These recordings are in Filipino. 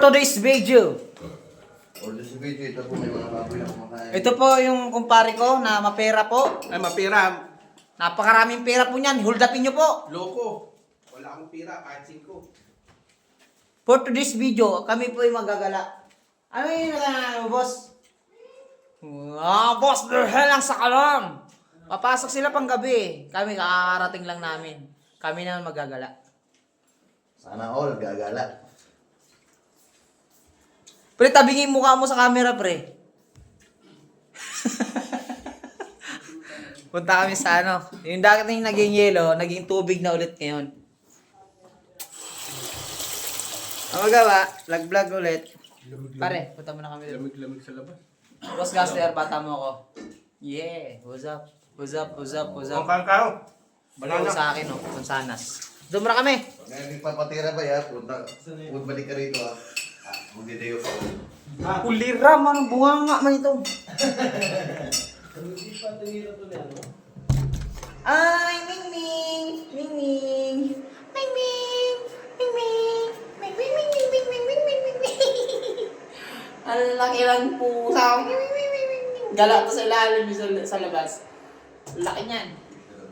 today's video. Order sa video, ito po may mga baboy na kumakain. Ito po yung kumpare ko na mapera po. Ay, mapira. Napakaraming pera po niyan. Hold upin nyo po. Loko. Wala akong pira, kahit singko. For today's video, kami po yung magagala. Ano yung uh, boss? Ah, boss, dahil lang sa kalam. Papasok sila pang gabi. Kami kakarating lang namin. Kami naman magagala. Sana all, gagala. Pre, tabingin yung mukha mo sa camera, pre. Punta kami sa ano. Yung dati yung naging yelo, naging tubig na ulit ngayon. Ang magawa, vlog-vlog ulit. Pare, punta muna kami doon. Lamig-lamig sa labas. Boss Gaster, bata mo ako. Yeah, what's up? What's up? What's up? What's Ang up? kangkaw. Balik sa akin, oh. Mansanas. Doon muna kami. Pag ngayon nagpapatira ba ya, punta, balik ka rito ah. Ah, magdidayo pa. Ulira, man. Bunga nga man ito. Ay, Ming Ming! Ming Ming! Ming Ming! Ming Ming! Ming Ming! Ming Ming! Ming Ming! Ming Ming! Ming Ming! Ang laki lang pusa. Ming Ming! Ming Ming! Ming Ming! Gala to sa ilalim sa, sa labas. Laki niyan.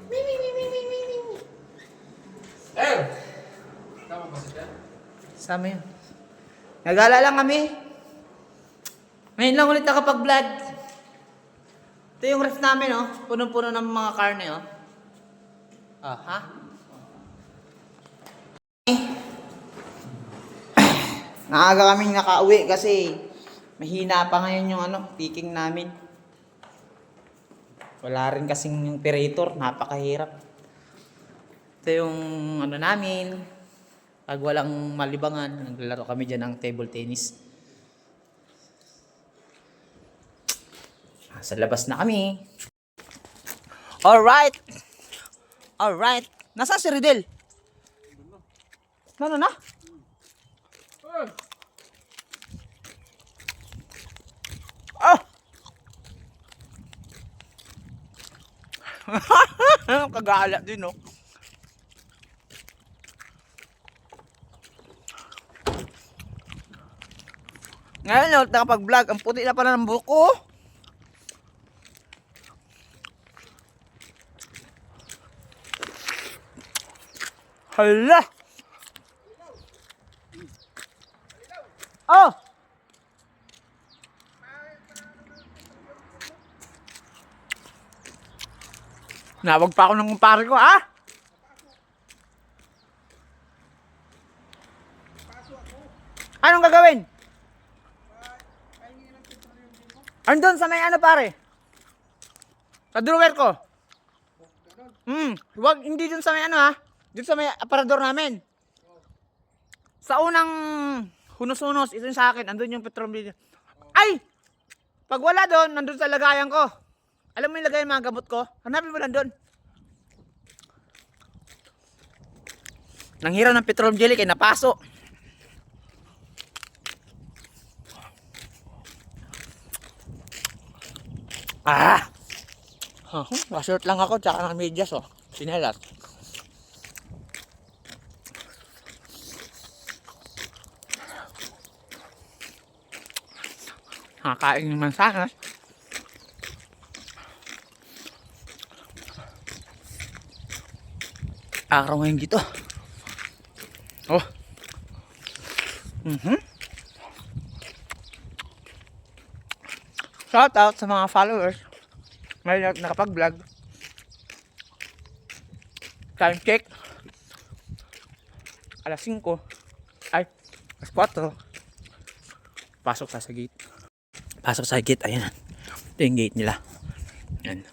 Ming Ming! Ming Ming! Ming Ming! Ming Ming! Eh! Tama ba siya? Sama yun. Nagala lang kami. Ngayon lang ulit nakapag-vlog. Ito yung ref namin, oh. Punong-puno ng mga karne, oh. Ah, ha? Naaga kaming nakauwi kasi mahina pa ngayon yung ano, picking namin. Wala rin kasing yung operator, napakahirap. Ito yung ano namin, pag walang malibangan, naglalaro kami dyan ng table tennis. Ah, Sa labas na kami. Alright! Alright! Nasaan si Riddle? Ano na? Ah! Kagala din, no? Ngayon, no, nakapag-vlog. Ang puti na pala ng buko. Hala! Oh! Nawag pa ako ng kumpare ko, ha? Anong gagawin? Andun sa may ano pare? Sa drawer ko. Hmm, wag hindi dun sa may ano ha. Dun sa may aparador namin. Sa unang hunos-hunos, ito sa akin, andun yung petrol video. Ay! Pag wala doon, nandun sa lagayan ko. Alam mo yung lagayan mga gamot ko? Hanapin mo lang doon. Nanghiraw ng petrol jelly kay napaso. Ah! Huh, nasirt lang ako tsaka ng medyas oh. Sinelas. Nakakain ng mansanas. Araw ngayon dito. Oh. Mhm. Shout out sa mga followers. May nak- nakapag-vlog. Time check. Alas 5. Ay, alas 4. Pasok sa gate. Pasok sa gate. Ayan. Ito yung gate nila. Ayan.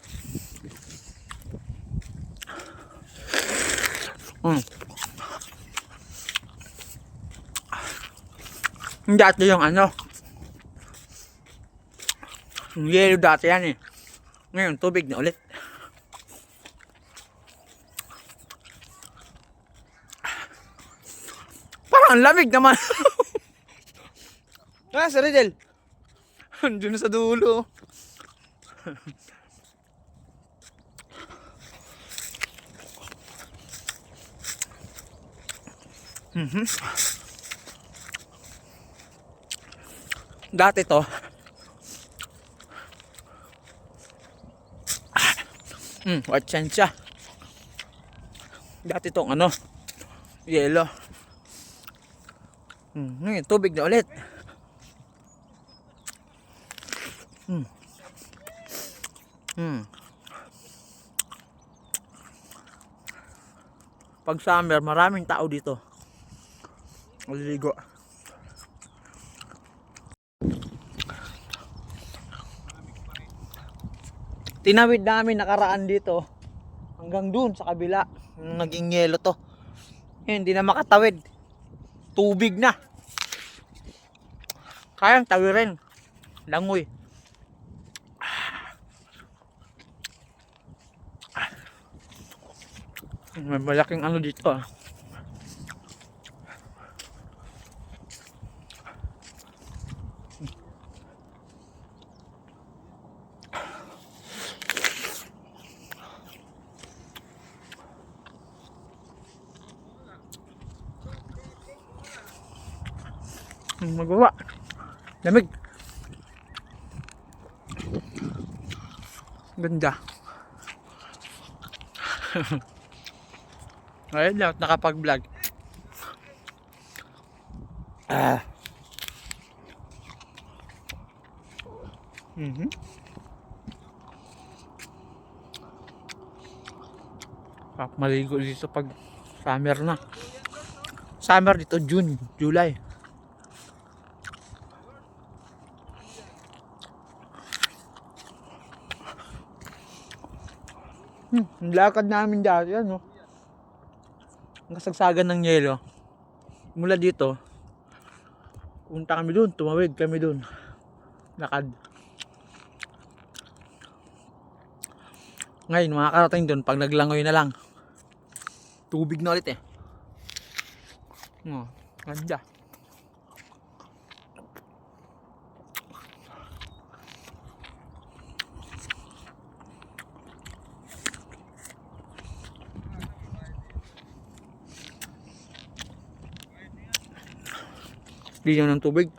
Mm. Yung dati yung ano. Yung yellow dati yan eh. Ngayon, tubig na ulit. Parang ang lamig naman. ah, si Riddle. Na sa dulo. mhm. Dati to. Hmm, white sand. Dati tong ano, yellow. Ngayon, tubig na ulit. Hmm. Hmm. Pag summer, maraming tao dito. Maliligo. Tinawid namin nakaraan dito hanggang dun sa kabila. Naging yelo to. Hindi na makatawid. Tubig na. Kayang tawirin. Langoy. May malaking ano dito ah. Magawa. Lamig. Ganda. Ayun lang, nakapag-vlog. Ah. Mhm. Pak maligo dito pag summer na. Summer dito June, July. Hmm, lakad namin dati, ano? Ang kasagsagan ng yelo. Mula dito, punta kami dun, tumawid kami dun. Lakad. Ngayon, makakarating dun pag naglangoy na lang. Tubig na ulit eh. Oh, ganda. Linaw ng tubig.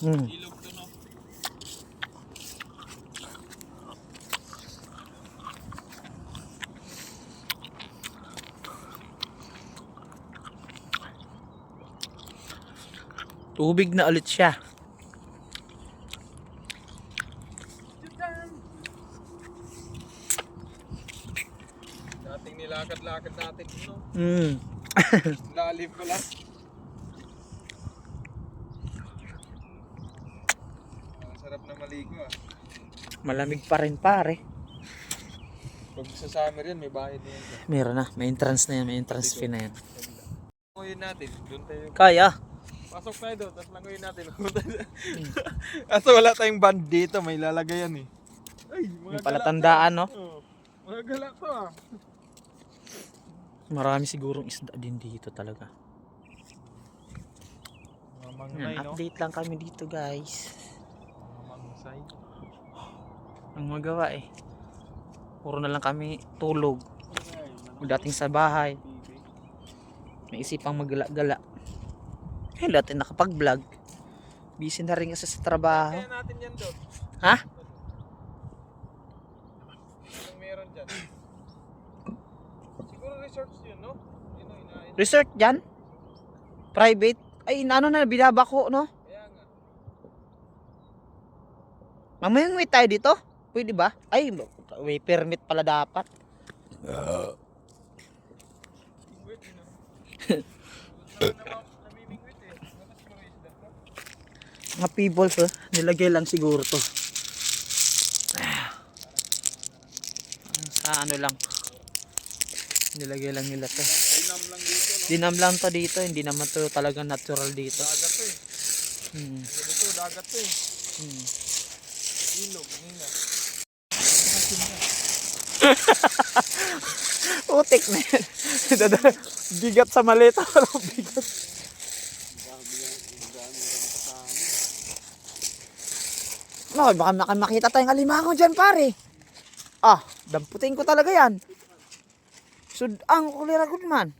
Hmm. Tubig na ulit siya. Dating nilakad-lakad natin, no? Hmm. Lalim pala. Ang sarap na maligo ah. Malamig pa rin pare. Pag sa summer yan, may bayad na yan. Meron na, may entrance na yan, may entrance fee na yan. Langoyin natin, doon tayo. Kaya. Pasok tayo doon, tapos langoyin natin. Kaso wala tayong band dito, may lalagayan eh. Ay, mga May palatandaan, no? Oo. Mga gala to ah. Marami sigurong isda din dito talaga. Mga mangnay, Yan, no? update lang kami dito guys. Mga mangsay. Ang magawa eh. Puro na lang kami tulog. Dating sa bahay. May isipang maggala-gala. Eh, dati nakapag-vlog. Busy na rin kasi sa trabaho. Kaya natin yan doon. Ha? Anong meron dyan? Siguro resorts yun, no? Yun o, inain. Resort dyan? Private? Ay, ano na, binabako, no? Kaya nga. Mamaya may tayo dito? Pwede ba? Ay, may permit pala dapat. To? Mga peoples, oh, nilagay lang siguro to. Sa ano lang. Nilagay lang nila to. Dinam lang to dito, hindi naman to talagang natural dito. Dagat to eh. Hmm. Ganito, dagat to eh. Hmm. Ilog, hina. Utik na yan. Bigat sa maleta. Bigat. No, baka maka- makita tayong alimango dyan, pare. Ah, damputin ko talaga yan. Sud ang kulira good man.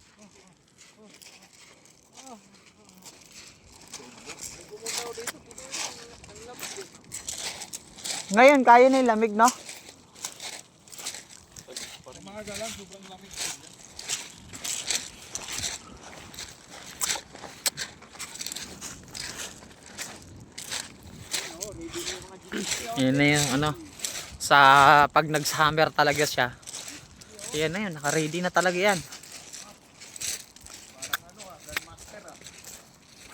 Ngayon, kaya na yung lamig, no? Yan na yung ano, sa pag nag-summer talaga siya. Yan na yun, naka-ready na talaga yan.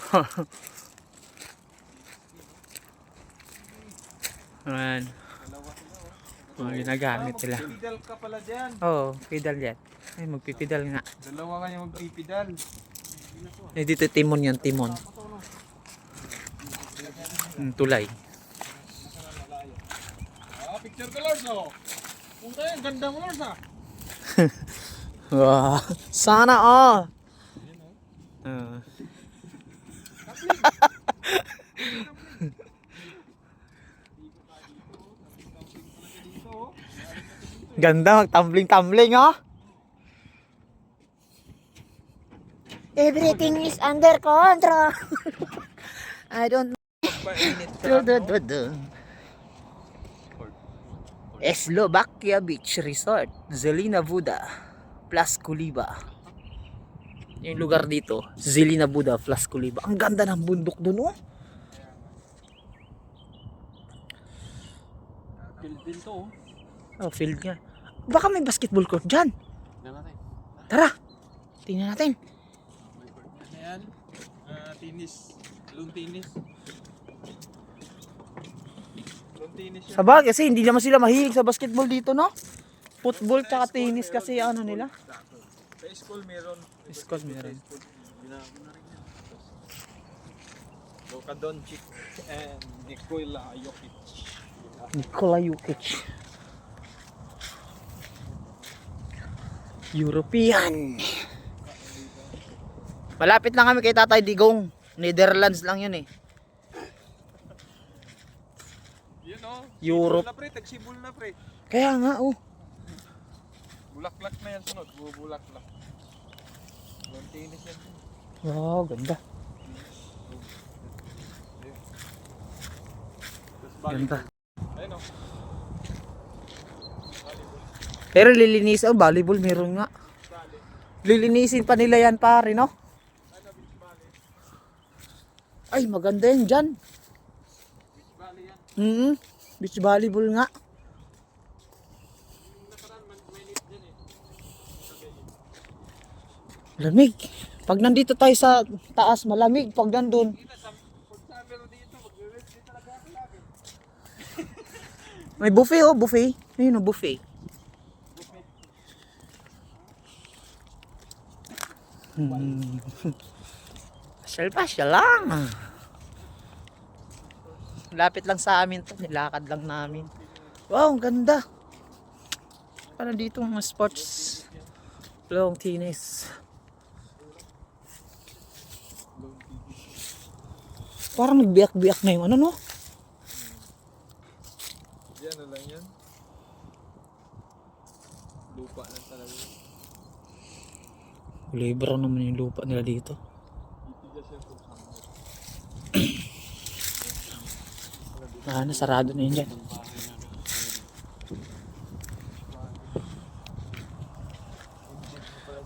Ayan. Mga ginagamit nila. Pidal ka pala dyan. Oo, oh, pedal yan. Ay, magpipidal nga. Dalawa kayo magpipidal. Eh, dito timon yan, timon. Hmm, tulay. Ah, picture ka Lars oh. Puta yung ganda mo Lars ah. Sana all. Ganda, mag-tumbling-tumbling, oh. Everything is under control. I don't Painit do, do, do, do. Slovakia Beach Resort, Zelina Buda, Plus Kuliba. Yung lugar dito, Zelina Buda, Plus Kuliba. Ang ganda ng bundok doon, oh. Din to oh. Oh, field nga. Baka may basketball court dyan. Tingnan natin. Tara, tingnan natin. May court na na yan. Ah, tinis. Lung tinis. Lung tinis yan. Sabag, kasi hindi naman sila mahilig sa basketball dito, no? Football tsaka tennis kasi ano nila. Sa school meron. School meron. Luka Doncic and Nikola Jokic. Nikola Jokic. European. Malapit lang kami kay Tatay Digong. Netherlands lang yun eh. Yun oh. Europe. Na pre, tagsibol na pre. Kaya nga oh. Bulaklak na yan sunod. Bubulaklak. Tinis yan. Wow, ganda. Ganda. Ayun oh. Pero lilinis oh, volleyball meron nga. Lilinisin pa nila yan pare, no? Ay, maganda yan dyan. Mm Beach volleyball nga. Lamig. Pag nandito tayo sa taas, malamig. Pag nandun, may buffet oh, buffet. Ayun oh, buffet. Hmm. Pasyal-pasyal lang. Lapit lang sa amin to. Nilakad lang namin. Wow, ang ganda. Para dito mga sports. Long tennis. Parang nagbiyak-biyak na yung ano no? Yan na lang yan. Lupa lang talaga. Libro naman yung lupa nila dito. Ah, nasarado na yun dyan.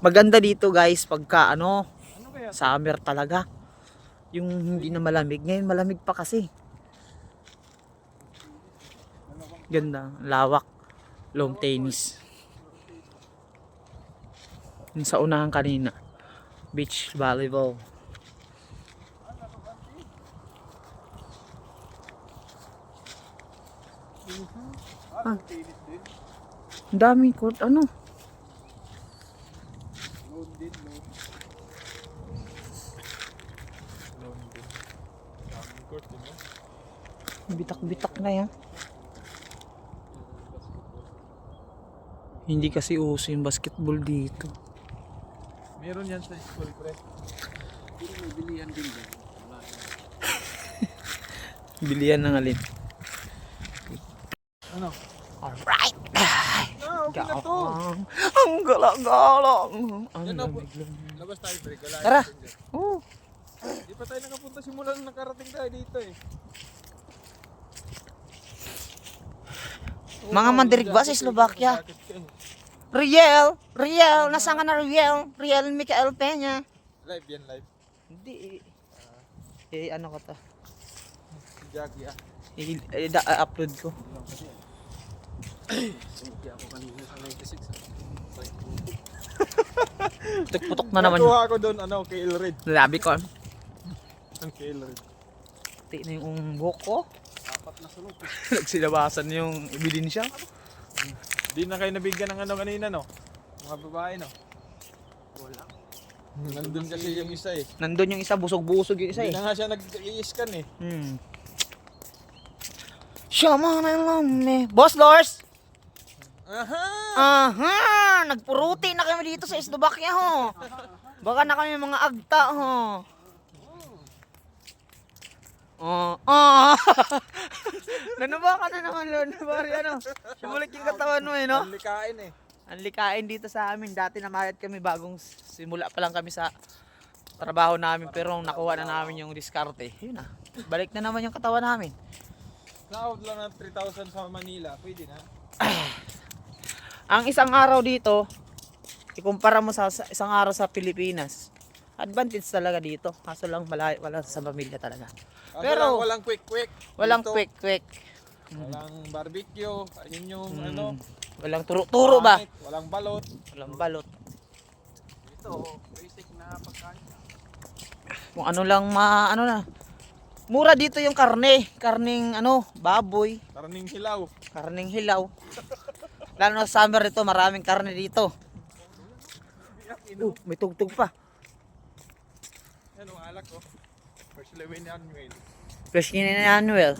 Maganda dito guys pagka ano, summer talaga. Yung hindi na malamig. Ngayon malamig pa kasi. Ganda, lawak. Long tennis. Yung sa unahan kanina. Beach volleyball. Ah. Ang daming court. Ano? Loan. Loan din. Daming court, di ba? Bitak-bitak na yan. Hindi kasi uso yung basketball dito. Meron yan sa school, pre. Pero may bilihan din din. Wala. Bilian ng alin. Ano? Alright. Ah, okay na to. Gawang. Ang galagalang. Ang lamig-lamig. Labas tayo, break. Wala Tara. Oh. Di pa tayo nakapunta simula nung nakarating tayo dito eh. Mga mandirig ba sa Slovakia? Riel, Riel, nasaan ka na Riel? Riel Mikael Peña. Live yan, live. Hindi. Eh, ano ko to? Jackie ah. I- i- da- uh, upload ko. Hindi ako kanina sa 96 ah. Putok-putok na naman. Nakuha ako doon, ano, kay Elred. Labi ko. Ang kay Elred. Ti na yung buhok ko. Apat na sunod. Nagsinabasan yung ebidensya. Di na kayo nabigyan ng ano kanina, no? Mga babae, no? Wala. Nandun kasi yung isa eh. Nandun yung isa, busog-busog yung isa Hindi eh. na nga siya nag-i-scan eh. Hmm. Shaman and lonely. Boss Lors! Aha! Aha! Nagpuruti na kami dito sa Eslovakia ho. Baka na kami mga agta ho. Oh, oh. Nanaba ka na naman, Lord. Bari ano, simulik yung katawan mo eh, no? Ang likain eh. Ang likain dito sa amin. Dati namayat kami bagong simula pa lang kami sa trabaho namin pero nakuha na namin yung diskarte. Yun na. Balik na naman yung katawan namin. Sahod lang ng 3,000 sa Manila. Pwede na. Ang isang araw dito, ikumpara mo sa, sa isang araw sa Pilipinas, advantage talaga dito. Kaso lang malayo, wala sa pamilya talaga. Kaso Pero- lang, walang quick-quick. Walang Dito, quick quick. Walang barbecue. Ayun yung ano. Walang turo-turo ba? pangit, Walang balot. Walang balot. Ito, basic na pagkain. Kung ano lang ma, ano na. Mura dito yung karne. Karning ano, baboy. Karning hilaw. Karning hilaw. Lalo na summer dito, maraming karne dito. Uh, may tugtog pa. Alak ko. First Lewin Annuel. Fresh ni Manuel.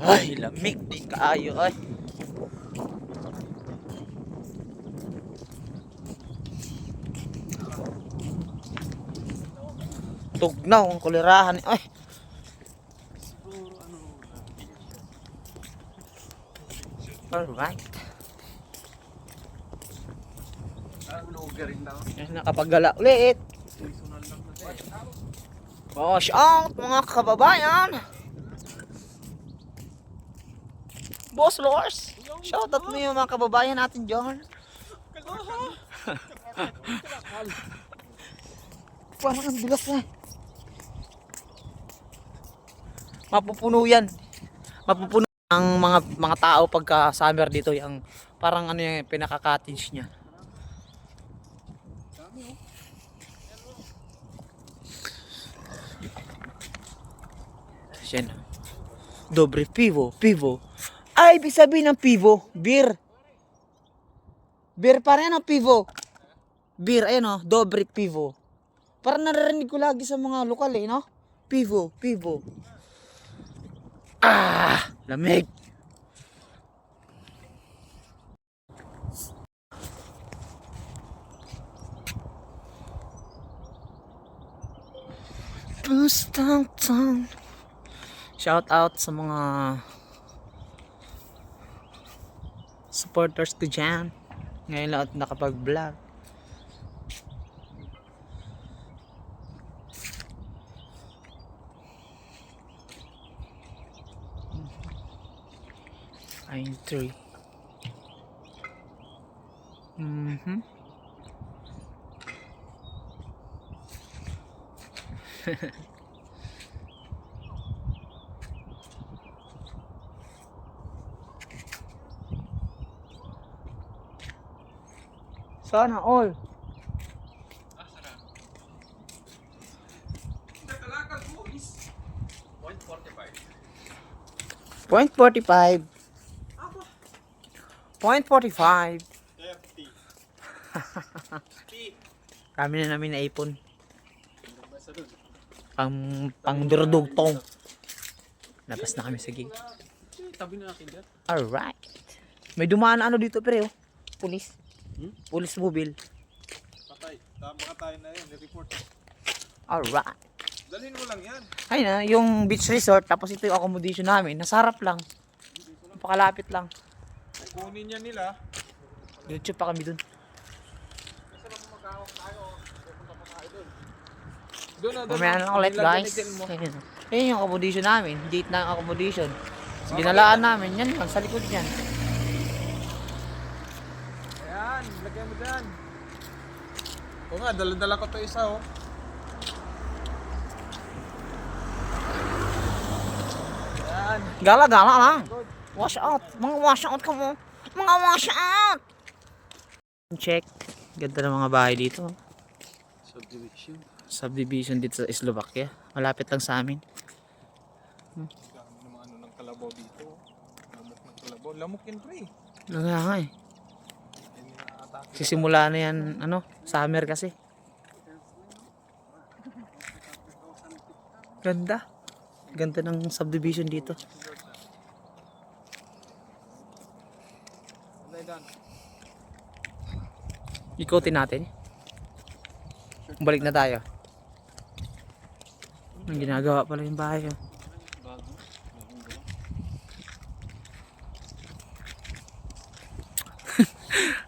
Ay, lamig di kaayo ay. Tugnaw ang kulirahan. Ay. Alright. Ang lugar rin na. Yan, Nakapaggala ulit. Oh, shout mga kababayan. Boss Lors. Shout out mo yung mga kababayan natin dyan. Parang ang bigas na. Mapupuno yan. Mapupuno ang mga mga tao pagka summer dito yung parang ano yung pinaka-cottage niya. Yan. Dobre pivo, pivo. Ay, ibig sabihin ng pivo, beer. Beer pa rin ang pivo. Beer, ayun o, dobre pivo. Parang naririnig ko lagi sa mga lokal eh, no? Pivo, pivo. Ah, lamig. Bustang tang. Shout out sa mga supporters ko dyan. Ngayon lang at nakapag-vlog. Pine tree. Mm-hmm. Sana all. Point 45. Point 45. FT. Kami na namin naipon. Pang, pang durdugtong. Labas na kami sa gig. Tabi na natin dyan. Alright. May dumaan na ano dito pre oh. Pulis. Hmm? Pulis mobil. Patay. Tama ka tayo na yun. Report. Alright. Dalhin mo lang yan. Ay na, yung beach resort, tapos ito yung accommodation namin. Nasarap lang. Napakalapit lang. Kunin yan nila. Diretso pa kami dun. Mamaya na ulit guys. Ayun. Yung accommodation namin. Date na ang accommodation. Ginalaan namin. Yan lang, sa likod yan. Ayan, lagyan mo dyan. Oo nga, dala-dala ko to isa oh. Ayan. Gala-gala lang. Wash out. Mga wash out ka mo. Mga wash out. Check. Ganda ng mga bahay dito. Subdivision. Subdivision dito sa Slovakia. Malapit lang sa amin. Mga ano ng kalabaw dito. Lamok ng kalabaw. Lamok yan pre. Kaya nga eh. Yan yung nakatake. Sisimula na yan, ano, summer kasi. Ganda. Ganda ng subdivision dito. Ikutin natin. Balik na tayo. Ang ginagawa pala yung bahay. Oh.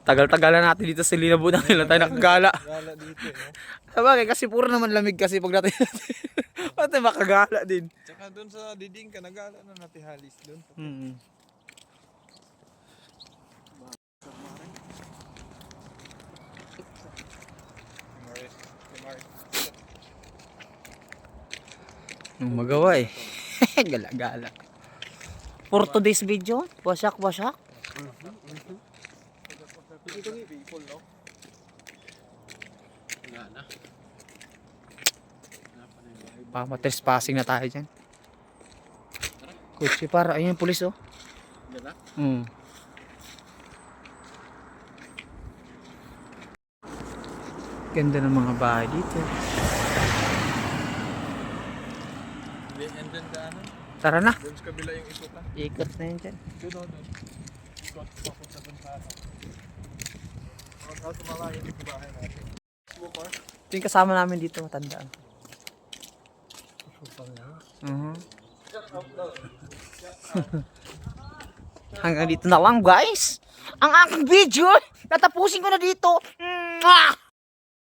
Tagal-tagal na natin dito sa Linabunang nila tayo nakagala. Gala dito eh. No? Sabagay kasi puro naman lamig kasi pag natin Pati makagala din. Tsaka doon sa diding ka, nagala na natin halis doon. Mm. Maris. Nung magawa eh. Gala-gala. For today's video, wasak wasak. Dito ni people, no? Wala na. Pa matrespassing na tayo dyan. Kutsi para, ayun yung pulis oh. Gala? Mm. Ganda ng mga bahay dito. And then the ano? Tara na. Doon sa kabila yung ikutan. Ikot na yun dyan. Doon, doon, doon. Ikot, papunta doon sa Huwag ka tumalayan yung bahay natin. Smoke or? Ito yung kasama namin dito, matandaan. Mhm. Hanggang dito na lang guys. Ang aking video. Natapusin ko na dito. Mwah!